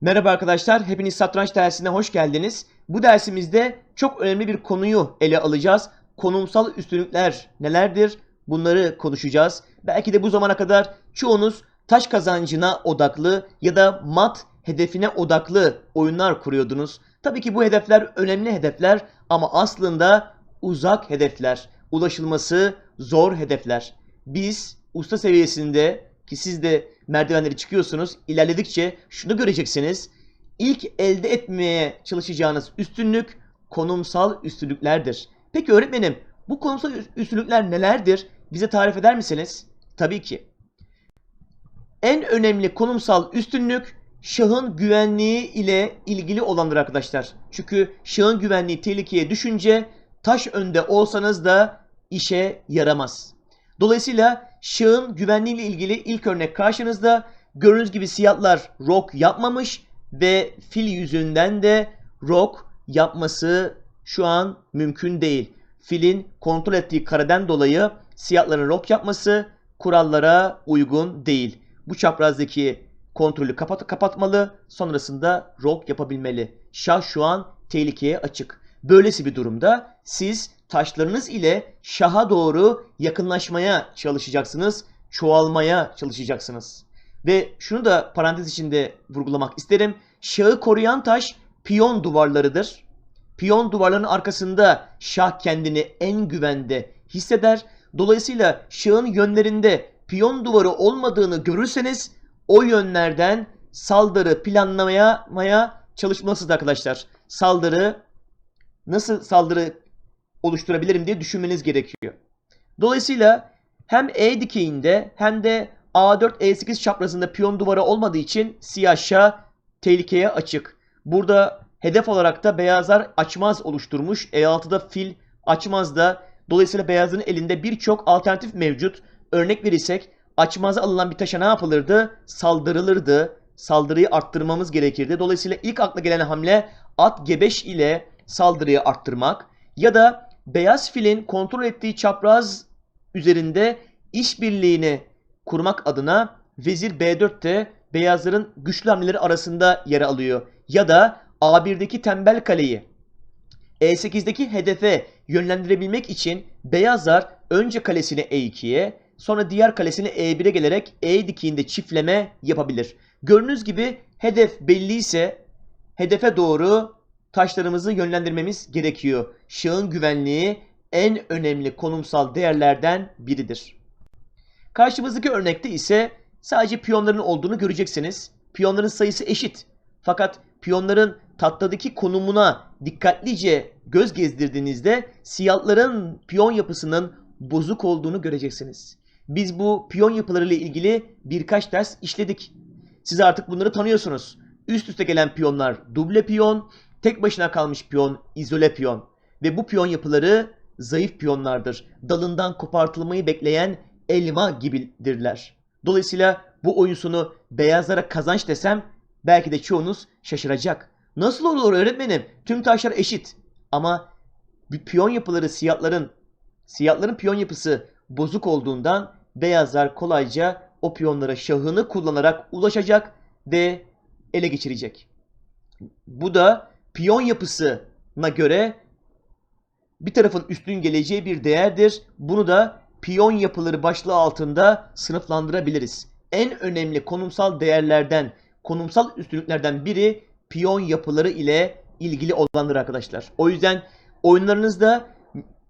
Merhaba arkadaşlar, hepiniz satranç dersine hoş geldiniz. Bu dersimizde çok önemli bir konuyu ele alacağız. Konumsal üstünlükler nelerdir? Bunları konuşacağız. Belki de bu zamana kadar çoğunuz taş kazancına odaklı ya da mat hedefine odaklı oyunlar kuruyordunuz. Tabii ki bu hedefler önemli hedefler ama aslında uzak hedefler, ulaşılması zor hedefler. Biz usta seviyesinde ki siz de merdivenleri çıkıyorsunuz. ilerledikçe şunu göreceksiniz. İlk elde etmeye çalışacağınız üstünlük konumsal üstünlüklerdir. Peki öğretmenim bu konumsal üst- üstünlükler nelerdir? Bize tarif eder misiniz? Tabii ki. En önemli konumsal üstünlük şahın güvenliği ile ilgili olandır arkadaşlar. Çünkü şahın güvenliği tehlikeye düşünce taş önde olsanız da işe yaramaz. Dolayısıyla şahın güvenliği ile ilgili ilk örnek karşınızda. Gördüğünüz gibi siyahlar rok yapmamış ve fil yüzünden de rok yapması şu an mümkün değil. Filin kontrol ettiği kareden dolayı siyahların rok yapması kurallara uygun değil. Bu çaprazdaki kontrolü kapat kapatmalı, sonrasında rok yapabilmeli. Şah şu an tehlikeye açık. Böylesi bir durumda siz taşlarınız ile şaha doğru yakınlaşmaya çalışacaksınız, çoğalmaya çalışacaksınız. Ve şunu da parantez içinde vurgulamak isterim. Şahı koruyan taş piyon duvarlarıdır. Piyon duvarlarının arkasında şah kendini en güvende hisseder. Dolayısıyla şahın yönlerinde piyon duvarı olmadığını görürseniz o yönlerden saldırı planlamaya maya çalışmalısınız arkadaşlar. Saldırı nasıl saldırı oluşturabilirim diye düşünmeniz gerekiyor. Dolayısıyla hem E dikeyinde hem de A4 E8 çaprazında piyon duvarı olmadığı için siyah şah tehlikeye açık. Burada hedef olarak da beyazlar açmaz oluşturmuş. E6'da fil açmaz da dolayısıyla beyazın elinde birçok alternatif mevcut. Örnek verirsek açmaza alınan bir taşa ne yapılırdı? Saldırılırdı. Saldırıyı arttırmamız gerekirdi. Dolayısıyla ilk akla gelen hamle at G5 ile saldırıyı arttırmak ya da beyaz filin kontrol ettiği çapraz üzerinde işbirliğini kurmak adına vezir B4'te beyazların güçlü hamleleri arasında yer alıyor. Ya da A1'deki tembel kaleyi E8'deki hedefe yönlendirebilmek için beyazlar önce kalesini E2'ye sonra diğer kalesini E1'e gelerek E dikeyinde çiftleme yapabilir. Gördüğünüz gibi hedef belli ise hedefe doğru taşlarımızı yönlendirmemiz gerekiyor. Şahın güvenliği en önemli konumsal değerlerden biridir. Karşımızdaki örnekte ise sadece piyonların olduğunu göreceksiniz. Piyonların sayısı eşit. Fakat piyonların tahtadaki konumuna dikkatlice göz gezdirdiğinizde siyahların piyon yapısının bozuk olduğunu göreceksiniz. Biz bu piyon yapılarıyla ilgili birkaç ders işledik. Siz artık bunları tanıyorsunuz. Üst üste gelen piyonlar duble piyon, tek başına kalmış piyon izole piyon. Ve bu piyon yapıları zayıf piyonlardır. Dalından kopartılmayı bekleyen elma gibidirler. Dolayısıyla bu oyun sonu beyazlara kazanç desem belki de çoğunuz şaşıracak. Nasıl olur öğretmenim? Tüm taşlar eşit. Ama piyon yapıları siyahların siyahların piyon yapısı bozuk olduğundan beyazlar kolayca o piyonlara şahını kullanarak ulaşacak ve ele geçirecek. Bu da piyon yapısına göre bir tarafın üstün geleceği bir değerdir. Bunu da piyon yapıları başlığı altında sınıflandırabiliriz. En önemli konumsal değerlerden, konumsal üstünlüklerden biri piyon yapıları ile ilgili olanlar arkadaşlar. O yüzden oyunlarınızda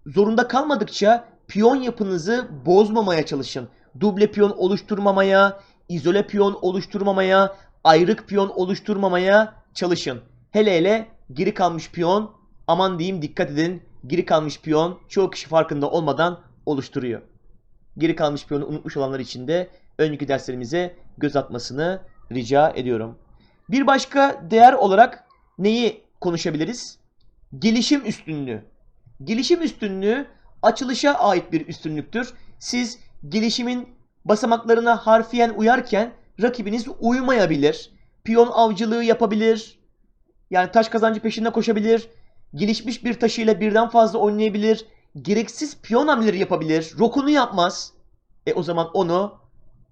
zorunda kalmadıkça piyon yapınızı bozmamaya çalışın. Duble piyon oluşturmamaya, izole piyon oluşturmamaya, ayrık piyon oluşturmamaya çalışın. Hele hele geri kalmış piyon aman diyeyim dikkat edin geri kalmış piyon çoğu kişi farkında olmadan oluşturuyor. Geri kalmış piyonu unutmuş olanlar için de önceki derslerimize göz atmasını rica ediyorum. Bir başka değer olarak neyi konuşabiliriz? Gelişim üstünlüğü. Gelişim üstünlüğü açılışa ait bir üstünlüktür. Siz gelişimin basamaklarına harfiyen uyarken rakibiniz uymayabilir. Piyon avcılığı yapabilir. Yani taş kazancı peşinde koşabilir. Gelişmiş bir taşıyla birden fazla oynayabilir. Gereksiz piyon hamleleri yapabilir. Rokunu yapmaz. E o zaman onu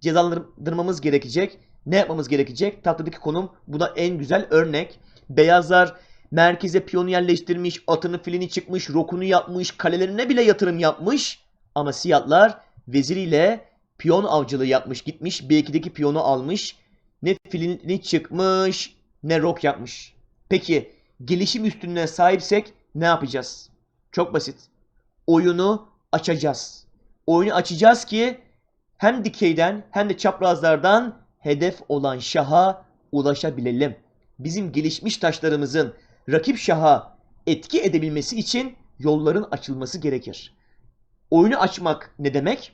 cezalandırmamız gerekecek ne yapmamız gerekecek? Tahtadaki konum buna en güzel örnek. Beyazlar merkeze piyonu yerleştirmiş, atını filini çıkmış, rokunu yapmış, kalelerine bile yatırım yapmış. Ama siyahlar veziriyle piyon avcılığı yapmış gitmiş. B2'deki piyonu almış. Ne filini çıkmış ne rok yapmış. Peki gelişim üstünlüğüne sahipsek ne yapacağız? Çok basit. Oyunu açacağız. Oyunu açacağız ki hem dikeyden hem de çaprazlardan hedef olan şaha ulaşabilelim. Bizim gelişmiş taşlarımızın rakip şaha etki edebilmesi için yolların açılması gerekir. Oyunu açmak ne demek?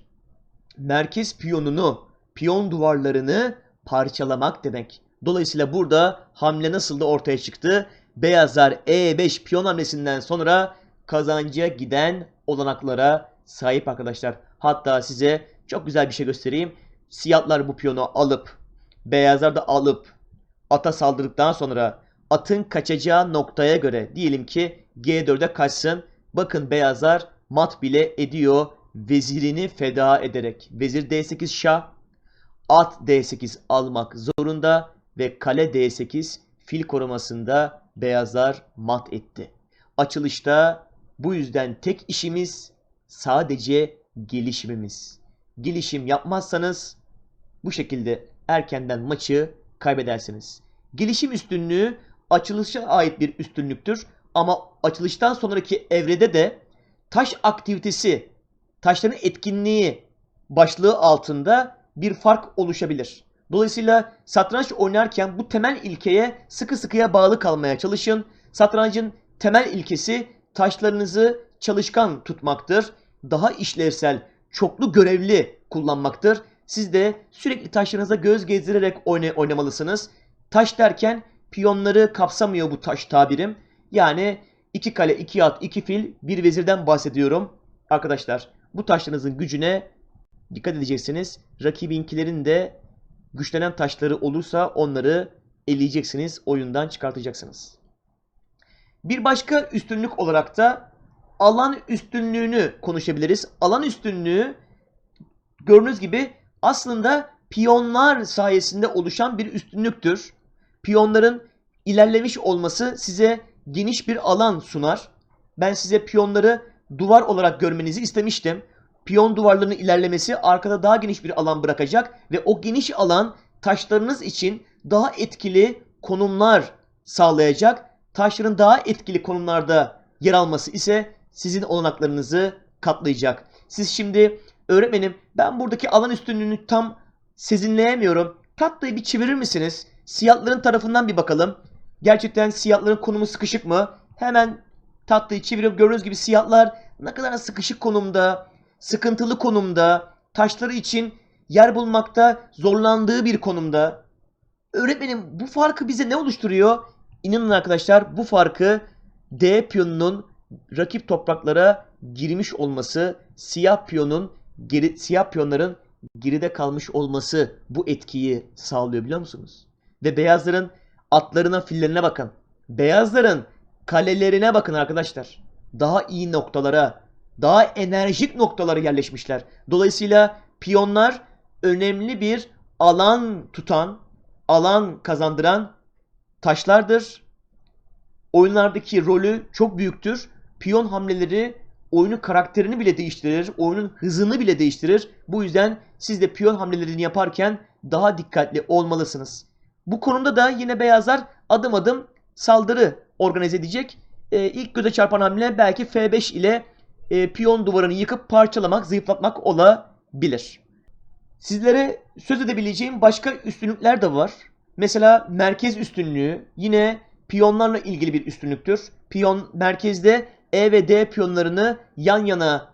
Merkez piyonunu, piyon duvarlarını parçalamak demek. Dolayısıyla burada hamle nasıl da ortaya çıktı? Beyazlar E5 piyon hamlesinden sonra kazanca giden olanaklara sahip arkadaşlar. Hatta size çok güzel bir şey göstereyim. Siyahlar bu piyonu alıp, beyazlar da alıp ata saldırdıktan sonra atın kaçacağı noktaya göre diyelim ki G4'e kaçsın. Bakın beyazlar mat bile ediyor vezirini feda ederek. Vezir D8 şah, at D8 almak zorunda ve kale D8 fil korumasında beyazlar mat etti. Açılışta bu yüzden tek işimiz sadece gelişimimiz. Gelişim yapmazsanız bu şekilde erkenden maçı kaybedersiniz. Gelişim üstünlüğü açılışa ait bir üstünlüktür ama açılıştan sonraki evrede de taş aktivitesi, taşların etkinliği başlığı altında bir fark oluşabilir. Dolayısıyla satranç oynarken bu temel ilkeye sıkı sıkıya bağlı kalmaya çalışın. Satrancın temel ilkesi taşlarınızı çalışkan tutmaktır. Daha işlevsel, çoklu görevli kullanmaktır. Siz de sürekli taşlarınıza göz gezdirerek oyna oynamalısınız. Taş derken piyonları kapsamıyor bu taş tabirim. Yani iki kale, iki at, iki fil, bir vezirden bahsediyorum. Arkadaşlar bu taşlarınızın gücüne dikkat edeceksiniz. Rakibinkilerin de güçlenen taşları olursa onları eleyeceksiniz, oyundan çıkartacaksınız. Bir başka üstünlük olarak da alan üstünlüğünü konuşabiliriz. Alan üstünlüğü gördüğünüz gibi aslında piyonlar sayesinde oluşan bir üstünlüktür. Piyonların ilerlemiş olması size geniş bir alan sunar. Ben size piyonları duvar olarak görmenizi istemiştim. Piyon duvarlarının ilerlemesi arkada daha geniş bir alan bırakacak ve o geniş alan taşlarınız için daha etkili konumlar sağlayacak. Taşların daha etkili konumlarda yer alması ise sizin olanaklarınızı katlayacak. Siz şimdi öğretmenim ben buradaki alan üstünlüğünü tam sezinleyemiyorum. Tatlıyı bir çevirir misiniz? Siyahların tarafından bir bakalım. Gerçekten siyahların konumu sıkışık mı? Hemen tatlıyı çevirip gördüğünüz gibi siyahlar ne kadar sıkışık konumda, sıkıntılı konumda, taşları için yer bulmakta zorlandığı bir konumda. Öğretmenim bu farkı bize ne oluşturuyor? İnanın arkadaşlar bu farkı D piyonunun rakip topraklara girmiş olması, siyah piyonun geri, siyah piyonların geride kalmış olması bu etkiyi sağlıyor biliyor musunuz? Ve beyazların atlarına, fillerine bakın. Beyazların kalelerine bakın arkadaşlar. Daha iyi noktalara, daha enerjik noktalara yerleşmişler. Dolayısıyla piyonlar önemli bir alan tutan, alan kazandıran taşlardır. Oyunlardaki rolü çok büyüktür. Piyon hamleleri oyunun karakterini bile değiştirir, oyunun hızını bile değiştirir. Bu yüzden siz de piyon hamlelerini yaparken daha dikkatli olmalısınız. Bu konuda da yine beyazlar adım adım saldırı organize edecek. Ee, ilk göze çarpan hamle belki F5 ile e, piyon duvarını yıkıp parçalamak, zayıflatmak olabilir. Sizlere söz edebileceğim başka üstünlükler de var. Mesela merkez üstünlüğü yine piyonlarla ilgili bir üstünlüktür. Piyon merkezde E ve D piyonlarını yan yana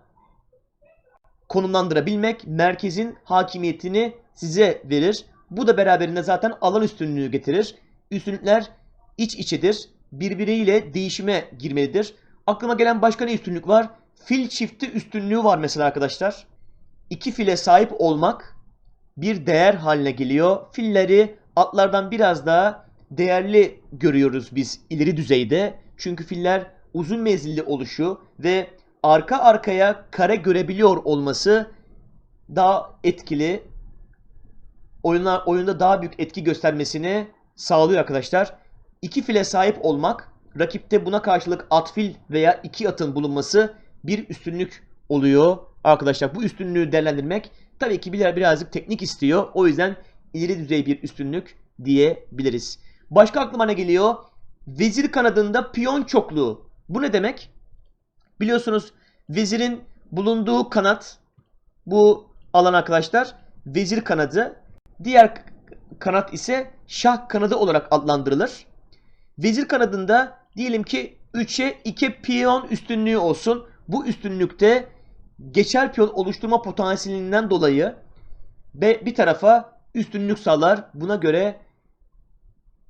konumlandırabilmek merkezin hakimiyetini size verir. Bu da beraberinde zaten alan üstünlüğü getirir. Üstünlükler iç içedir. Birbiriyle değişime girmelidir. Aklıma gelen başka ne üstünlük var? Fil çifti üstünlüğü var mesela arkadaşlar. İki file sahip olmak bir değer haline geliyor. Filleri atlardan biraz daha değerli görüyoruz biz ileri düzeyde. Çünkü filler uzun menzilli oluşu ve arka arkaya kare görebiliyor olması daha etkili oyuna, oyunda daha büyük etki göstermesini sağlıyor arkadaşlar. İki file sahip olmak, rakipte buna karşılık at fil veya iki atın bulunması bir üstünlük oluyor arkadaşlar. Bu üstünlüğü değerlendirmek tabii ki bir, birazcık teknik istiyor. O yüzden ileri düzey bir üstünlük diyebiliriz. Başka aklıma ne geliyor? Vezir kanadında piyon çokluğu. Bu ne demek? Biliyorsunuz vezirin bulunduğu kanat bu alan arkadaşlar vezir kanadı. Diğer kanat ise şah kanadı olarak adlandırılır. Vezir kanadında diyelim ki 3'e 2 piyon üstünlüğü olsun. Bu üstünlükte geçer piyon oluşturma potansiyelinden dolayı bir tarafa üstünlük sağlar. Buna göre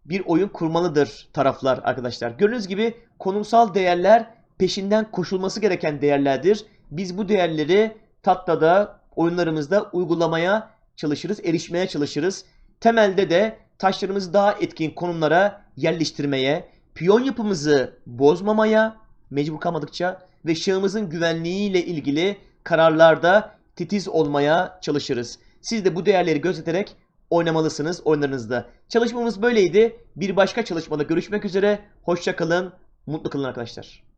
bir oyun kurmalıdır taraflar arkadaşlar. Gördüğünüz gibi konumsal değerler peşinden koşulması gereken değerlerdir. Biz bu değerleri tattada oyunlarımızda uygulamaya çalışırız, erişmeye çalışırız. Temelde de taşlarımızı daha etkin konumlara yerleştirmeye, piyon yapımızı bozmamaya mecbur kalmadıkça ve şahımızın güvenliğiyle ilgili kararlarda titiz olmaya çalışırız. Siz de bu değerleri gözeterek oynamalısınız oyunlarınızda. Çalışmamız böyleydi. Bir başka çalışmada görüşmek üzere. Hoşça kalın, mutlu kalın arkadaşlar.